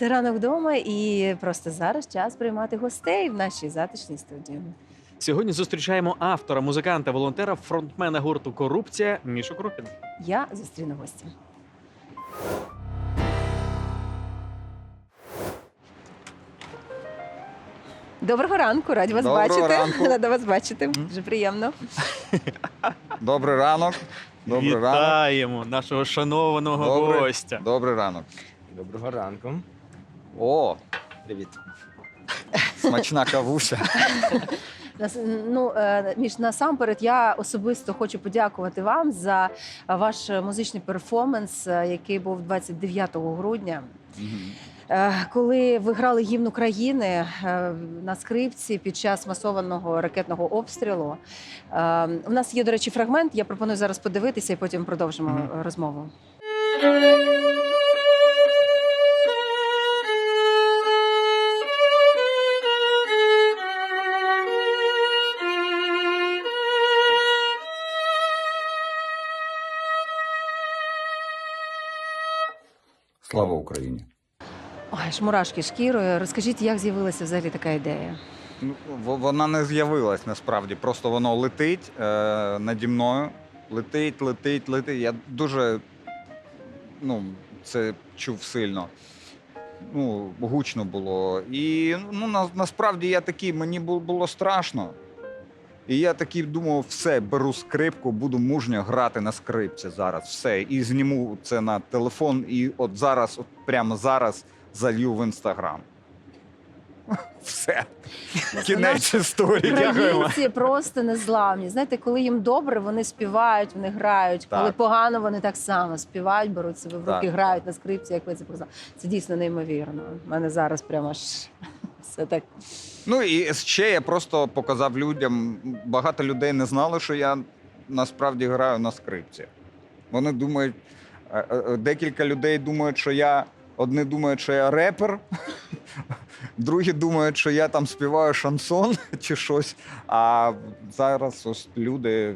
Це ранок вдома, і просто зараз час приймати гостей в нашій затишній студії. Сьогодні зустрічаємо автора, музиканта, волонтера, фронтмена гурту Корупція Мішу Крупіна. Я зустріну гостя. Доброго ранку, раді вас Доброго бачити. ранку. Рада вас бачити. Дуже приємно. Добрий ранок. Добрий ранок. Вітаємо нашого шанованого Добрий, гостя. добрий ранок. Доброго ранку. О, Привіт. смачна кавуся. Ну, е, Міш, насамперед, я особисто хочу подякувати вам за ваш музичний перформанс, е, який був 29 грудня. Е, Коли ви грали гімн України на скрипці під час масованого ракетного обстрілу, у нас є, до речі, фрагмент. Я пропоную зараз подивитися і потім продовжимо Мгм. розмову. Слава Україні. Ой, ж мурашки шкірою. Розкажіть, як з'явилася взагалі така ідея? Ну, вона не з'явилась насправді. Просто воно летить е, наді мною. Летить, летить, летить. Я дуже ну, це чув сильно. Ну, гучно було. І ну, на, насправді я такий, мені було, було страшно. І я такий думав, все, беру скрипку, буду мужньо грати на скрипці зараз. Все. І зніму це на телефон, і от зараз, от прямо зараз залью в інстаграм. Все. Кінець історії. Українці просто незламні. Знаєте, коли їм добре, вони співають, вони грають. Так. Коли погано, вони так само співають, беруть себе в руки, Так. грають на скрипці, як ви це показали. Це дійсно неймовірно. У мене зараз прямо аж все так. Ну і ще я просто показав людям. Багато людей не знали, що я насправді граю на скрипці. Вони думають, е, е, декілька людей думають, що я. Одні думають, що я репер, другі думають, що я там співаю шансон чи щось. А зараз ось люди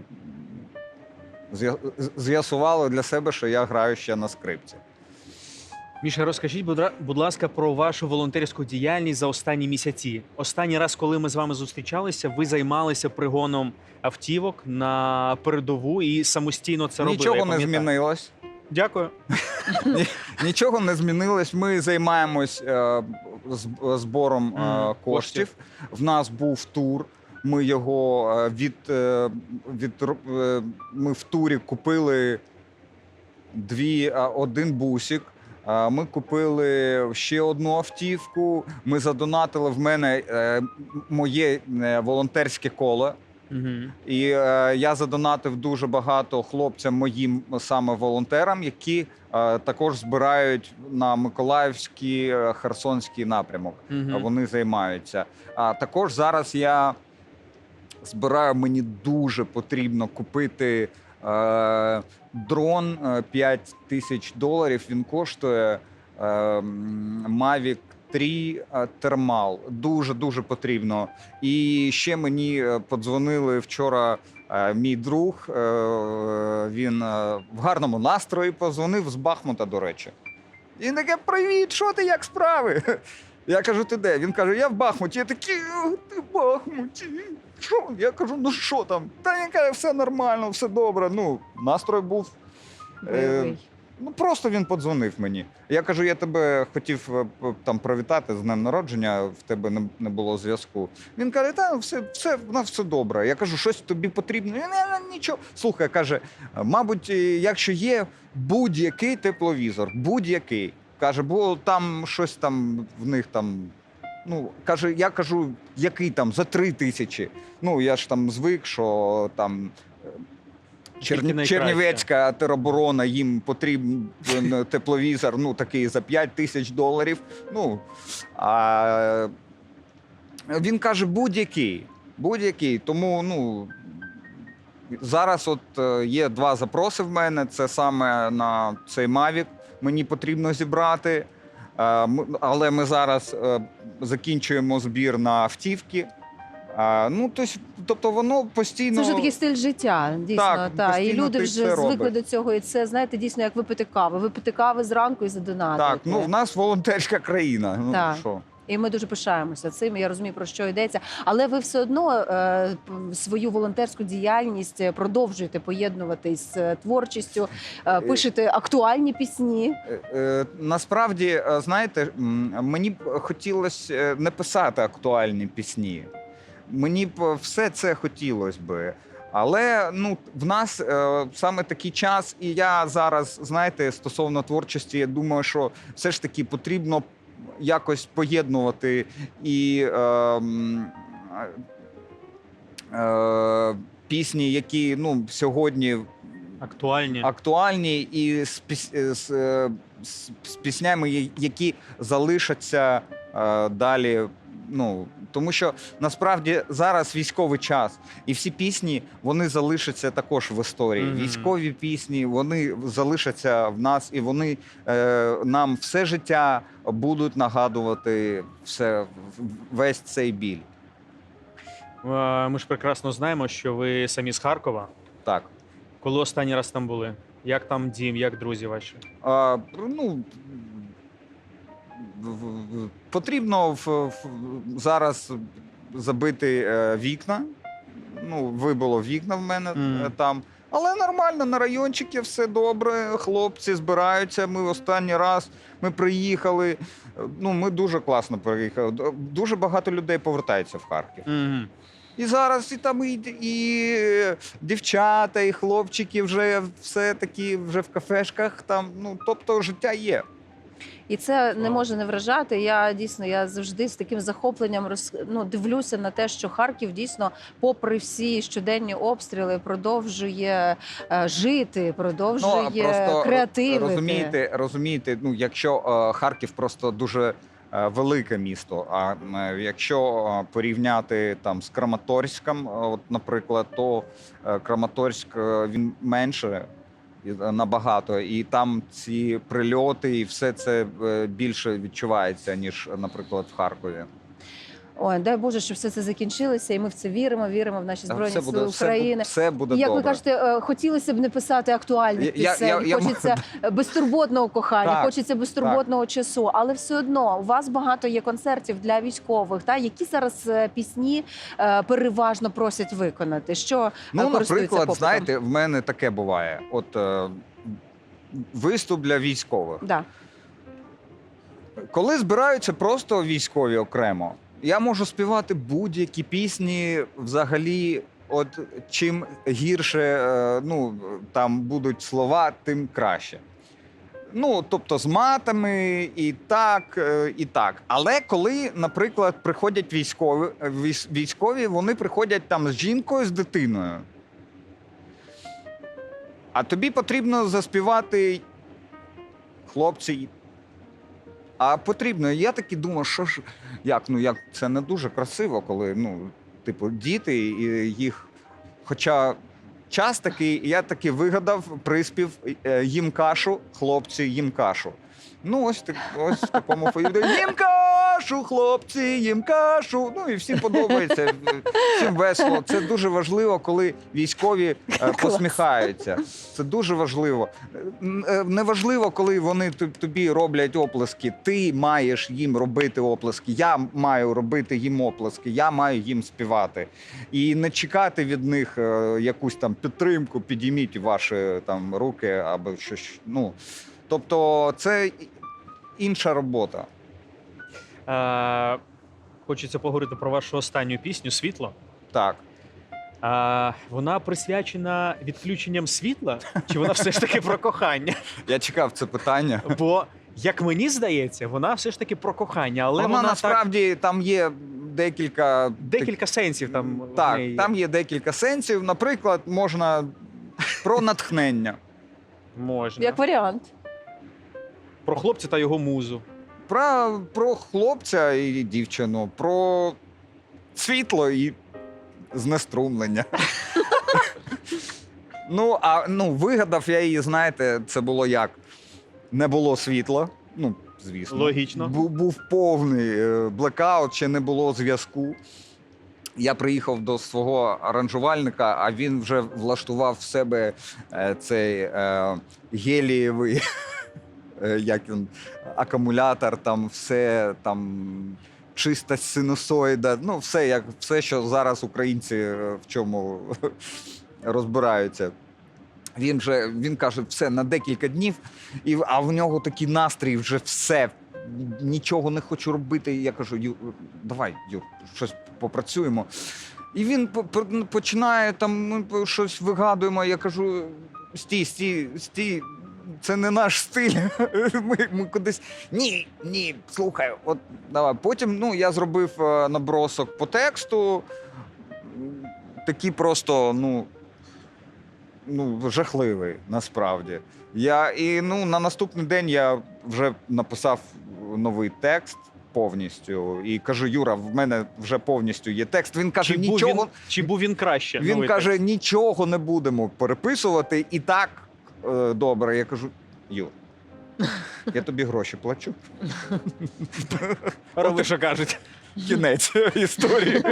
з'я- з'ясували для себе, що я граю ще на скрипці. Міша, розкажіть, будь ласка, про вашу волонтерську діяльність за останні місяці. Останній раз, коли ми з вами зустрічалися, ви займалися пригоном автівок на передову і самостійно це робили. Нічого не змінилось. Дякую. Нічого не змінилось. Ми займаємось е, збором е, коштів. В нас був тур. Ми його е, від, е, від е, ми в турі купили дві, а, один бусик. Ми купили ще одну автівку. Ми задонатили в мене е, моє е, волонтерське коло. Угу. І е, я задонатив дуже багато хлопцям, моїм саме волонтерам, які е, також збирають на Миколаївський, е, Херсонський напрямок. Угу. Вони займаються. А також зараз я збираю, мені дуже потрібно купити дрон е, 5 тисяч доларів. Він коштує е, Mavic 3 е, Thermal. Дуже дуже потрібно. І ще мені е, подзвонили вчора. е, Мій друг, е, він е, в гарному настрої позвонив з Бахмута, до речі. І таке: привіт, що ти, як справи? Я кажу, ти де? Він каже, я в Бахмуті. Я такий, «О, ти в Бахмуті. Що? Я кажу, ну що там? Та він каже, все нормально, все добре. Ну, настрой був. Е, Ну просто він подзвонив мені. Я кажу, я тебе хотів е, там привітати з днем народження, в тебе не, не було зв'язку. Він каже, та все, все, в нас все добре. Я кажу, щось тобі потрібно. Він «Ні, ні, нічого. Слухай, каже, мабуть, е, якщо є будь-який тепловізор, будь-який. Каже, бо там щось там в них там. Ну, каже, я кажу, який там за три тисячі. Ну, я ж там звик, що там. е, Черні... Чернівецька тероборона, їм потрібен тепловізор, ну такий за 5 тисяч доларів. Ну а він каже, будь-який. Будь-який. Тому ну зараз от е, є два запроси в мене. Це саме на цей Mavic. Мені потрібно зібрати. Е, Але ми зараз закінчуємо збір на автівки. А, ну, тось- тобто воно постійно. Це вже такий стиль життя, дійсно. Так, та. І люди вже звикли робиш. до цього. І це, знаєте, дійсно як випити каву. Випити кави зранку і задонати. Так, ну в нас волонтерська країна. Ну Так. що? І ми дуже пишаємося цим. Я розумію, про що йдеться. Але ви все одно е, свою волонтерську діяльність е, продовжуєте поєднувати з е, творчістю, е, пишете актуальні пісні. Е, е, Насправді, е, знаєте, мені б хотілося е, не писати актуальні пісні. Мені б е, все це хотілося би. Але ну, в нас е, саме такий час, і я зараз, знаєте, стосовно творчості, я думаю, що все ж таки потрібно якось поєднувати і е, е, е, пісні, які ну, сьогодні Актуальні. актуальні і з, е, з, е, з, з піснями, які залишаться е, далі. Ну тому що насправді зараз військовий час, і всі пісні вони залишаться також в історії. Мгм. Військові пісні вони залишаться в нас, і вони е, нам все життя будуть нагадувати все весь цей біль. Е, Ми ж прекрасно знаємо, що ви самі з Харкова. Так. Коли останній раз там були? Як там дім, як друзі ваші? А, ну, потрібно в, в- зараз забити е, вікна. Ну, вибило вікна в мене е, там. Але нормально, на райончики все добре. Хлопці збираються. Ми останній раз ми приїхали. Е, Ну, ми дуже класно приїхали. Дуже багато людей повертається в Харків. Угу. І зараз і там і, і дівчата, і хлопчики вже все такі вже в кафешках. Там ну тобто життя є. І це не може не вражати. Я дійсно я завжди з таким захопленням роз, ну, дивлюся на те, що Харків дійсно, попри всі щоденні обстріли, продовжує е, жити, продовжує креативити. Ну, розумієте, розумієте, ну якщо е, Харків просто дуже е, велике місто. А е, якщо е, порівняти там з Краматорськом, е, от, наприклад, то е, Краматорськ е, він менше. Е, Набагато, і там ці прильоти, і все це е, більше відчувається ніж, наприклад, в Харкові. Ой, дай Боже, щоб все це закінчилося, і ми в це віримо. Віримо в наші збройні сили все, України. все буде Як добре. ви кажете, е, хотілося б не писати актуальних Я- я- пісень, я- я- хочеться безтурботного кохання, Так, хочеться безтурботного часу. Але все одно у вас багато є концертів для військових. Та які зараз е, пісні е, переважно просять виконати? Що Ну, наприклад, попитом? знаєте, в мене таке буває. От е, виступ для військових. Да. Коли збираються просто військові окремо, я можу співати будь-які пісні взагалі. От чим гірше е, ну, там будуть слова, тим краще. Ну, тобто з матами і так, е, і так. Але коли, наприклад, приходять військові, е, військові, вони приходять там з жінкою, з дитиною. А тобі потрібно заспівати хлопці. А потрібно. Я таки думаю, що ж, як, ну як це не дуже красиво, коли ну, типу, діти і їх. Хоча час такий, я таки вигадав приспів е, їм кашу, хлопці, їм кашу. Ну, ось так, ось в такому фоїду. Їм кашу, хлопці, їм кашу. Ну і всім подобається, всім весело. Це дуже важливо, коли військові е, посміхаються. Це дуже важливо. Е, Неважливо, коли вони тобі роблять оплески. Ти маєш їм робити оплески. Я маю робити їм оплески. Я маю їм співати. І не чекати від них е, якусь там підтримку, підійміть ваші там руки або щось. Ну тобто, це інша робота. Е, хочеться поговорити про вашу останню пісню Світло. Так. А, вона присвячена відключенням світла, чи вона все ж таки про кохання? Я чекав це питання. Бо, як мені здається, вона все ж таки про кохання, але вона, вона, так насправді там є декілька декілька сенсів там. Так, неї є. там є декілька сенсів. Наприклад, можна про натхнення, можна. Як варіант. Про хлопця та його музу. Про, про хлопця і дівчину, про світло і знеструмлення. ну, а ну, вигадав я її, знаєте, це було як? Не було світла. Ну, звісно. Логічно. Бу- був повний е, блекаут, ще не було зв'язку. Я приїхав до свого аранжувальника, а він вже влаштував в себе е, цей е, гелієвий як він, акумулятор, там все там чиста синусоїда. Ну, все, як все, що зараз українці е, в чому розбираються. Він же він каже, все на декілька днів, і, а в нього такий настрій, вже все. Нічого не хочу робити. Я кажу, Ю, давай, Юр, щось попрацюємо. І він по- по- починає там ми щось вигадуємо. Я кажу: стій, стій, стій, це не наш стиль. Ми, ми кудись. Ні, ні, слухай, от давай. Потім ну, я зробив е, набросок по тексту. Такий просто, ну, ну, жахливий, насправді. Я, і ну, на наступний день я вже написав новий текст повністю. І кажу: Юра, в мене вже повністю є текст. Він каже, Чи був, нічого. він, чи був він краще? Він каже, текст? нічого не будемо переписувати. І так добре. Я кажу, Юр, я тобі гроші плачу. роби, що кажуть. Кінець історії.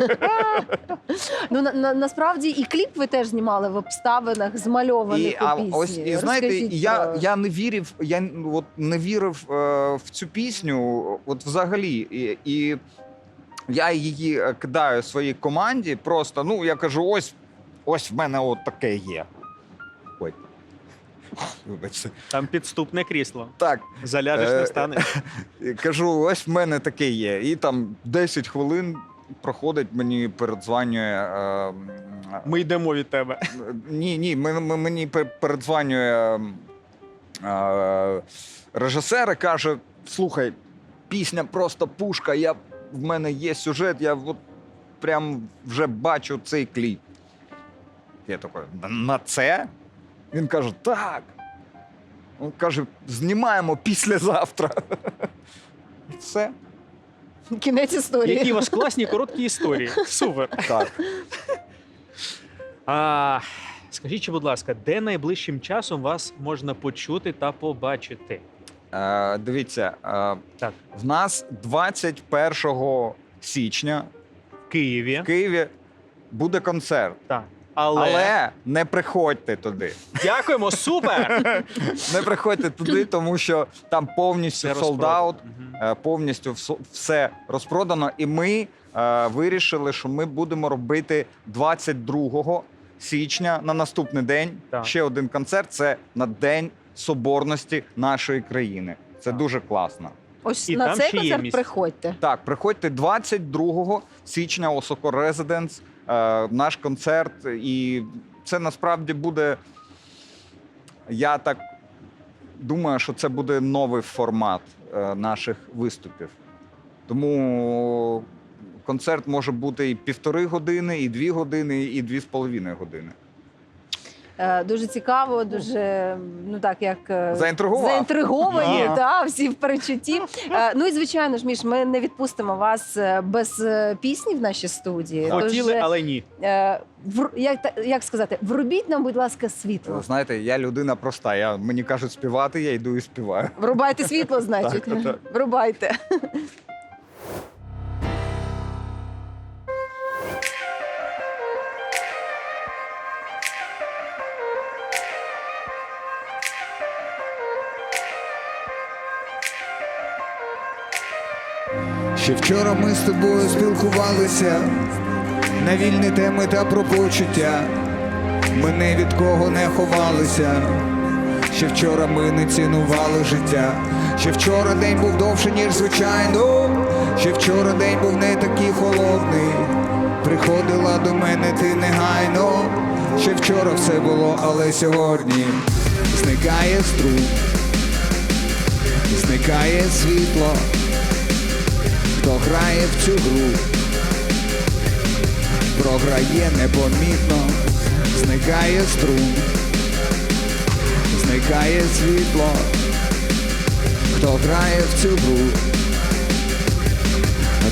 Ну на, на, насправді і кліп ви теж знімали в обставинах змальованих І, у пісні. ось і знаєте, Розкажіть я, я не вірив, я от не вірив е, в цю пісню, от взагалі. І, і я її е, кидаю своїй команді. Просто ну я кажу, ось ось в мене от таке є. Ой. Вибачте. Там підступне крісло. Так, Заляжеш, Е, не стане. Кажу, ось в мене таке є. І там 10 хвилин проходить, мені передзванює. Е, Ми йдемо від тебе. ні, ні, ми- ми- мені пе- передзванює е, режисер і каже: слухай, пісня просто пушка, я, в мене є сюжет, я от прям вже бачу цей кліп. Я такий, «На- на це? Він каже, так. Він каже, знімаємо післязавтра. І Все. кінець історії. Які у вас класні короткі історії. Супер. Так. А, скажіть, будь ласка, де найближчим часом вас можна почути та побачити? Е, дивіться, е, Так. в нас 21 січня В Києві. в Києві буде концерт. Так. Але... Але не приходьте туди. дякуємо, супер! Не приходьте туди, тому що там повністю Все солдаут, повністю все розпродано. І ми е, вирішили, що ми будемо робити 22 січня на наступний день Так. ще один концерт. Це на День Соборності нашої країни. Це Так. дуже класно. Ось І на там цей ще є концерт місце. приходьте. Так, приходьте 22 січня Осоко Резиденс, е, наш концерт. І це насправді буде. Я так думаю, що це буде новий формат е, наших виступів. Тому концерт може бути і півтори години, і дві години, і дві з половиною години. Е, Дуже цікаво, дуже ну так як е, Заінтригував? заінтриговані, Є. та всі в перечутті. Е, Ну і звичайно ж, Міш, ми не відпустимо вас без пісні в нашій студії. Хотіли, Тож, але ні. вр- як, та- як сказати, врубіть нам, будь ласка, світло. Знаєте, я людина проста. Я, мені кажуть співати, я йду і співаю. Врубайте світло, значить. Так, так. Врубайте. Ще вчора ми з тобою спілкувалися на вільні теми та про почуття. Ми не від кого не ховалися. Ще вчора ми не цінували життя. Ще вчора день був довше, ніж звичайно. Ще вчора день був не такий холодний. Приходила до мене ти негайно. Ще вчора все було, але сьогодні зникає струм, зникає світло хто грає в цю гру, програє непомітно, зникає струм, зникає світло, хто грає в цю гру,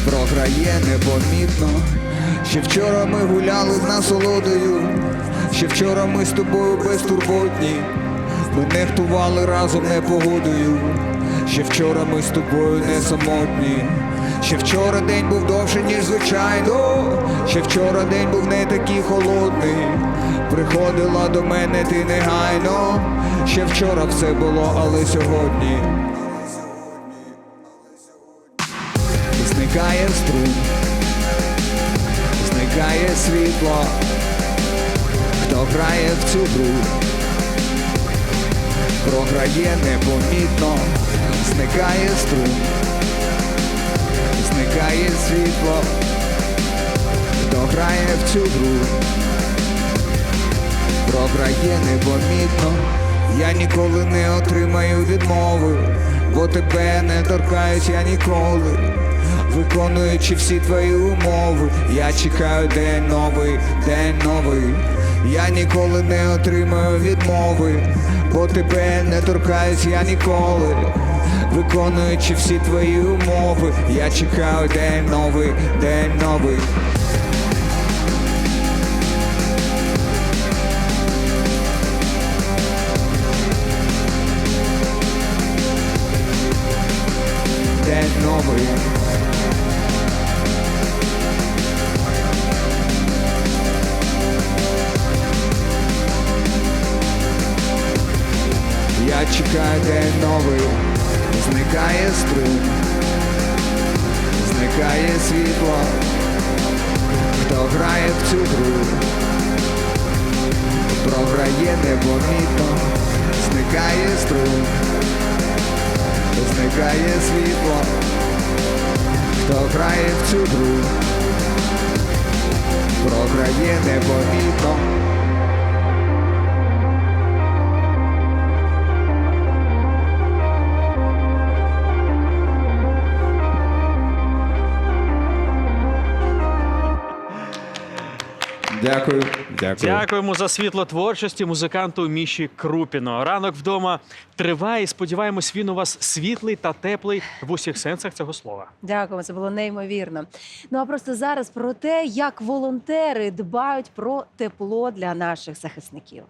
програє непомітно. Ще вчора ми гуляли з насолодою, ще вчора ми з тобою безтурботні, ми нехтували разом непогодою. Ще вчора ми з тобою не самотні. Ще вчора день був довше, ніж звичайно. Ще вчора день був не такий холодний. Приходила до мене ти негайно. Ще вчора все було, але сьогодні. Зникає струм, зникає світло, хто грає в цю гру, програє непомітно, зникає струм, зникає світло, хто грає в цю гру, програє непомітно, я ніколи не отримаю відмови, бо тебе не торкаюсь я ніколи. Виконуючи всі твої умови, я чекаю день новий, день новий. Я ніколи не отримаю відмови, бо тебе не торкаюсь я ніколи. Виконуючи всі твої умови, я чекаю день новий, день новий. День новий. Я чекаю день новий, зникає струм, зникає світло, хто грає в цю гру, програє непомітно, зникає струм, зникає світло, хто грає в цю гру, програє непомітно. Дякую, дякую. Дякуємо за світло творчості музиканту Міші Крупіно. Ранок вдома триває. Сподіваємось, він у вас світлий та теплий в усіх сенсах цього слова. Дякуємо, це було неймовірно. Ну а просто зараз про те, як волонтери дбають про тепло для наших захисників.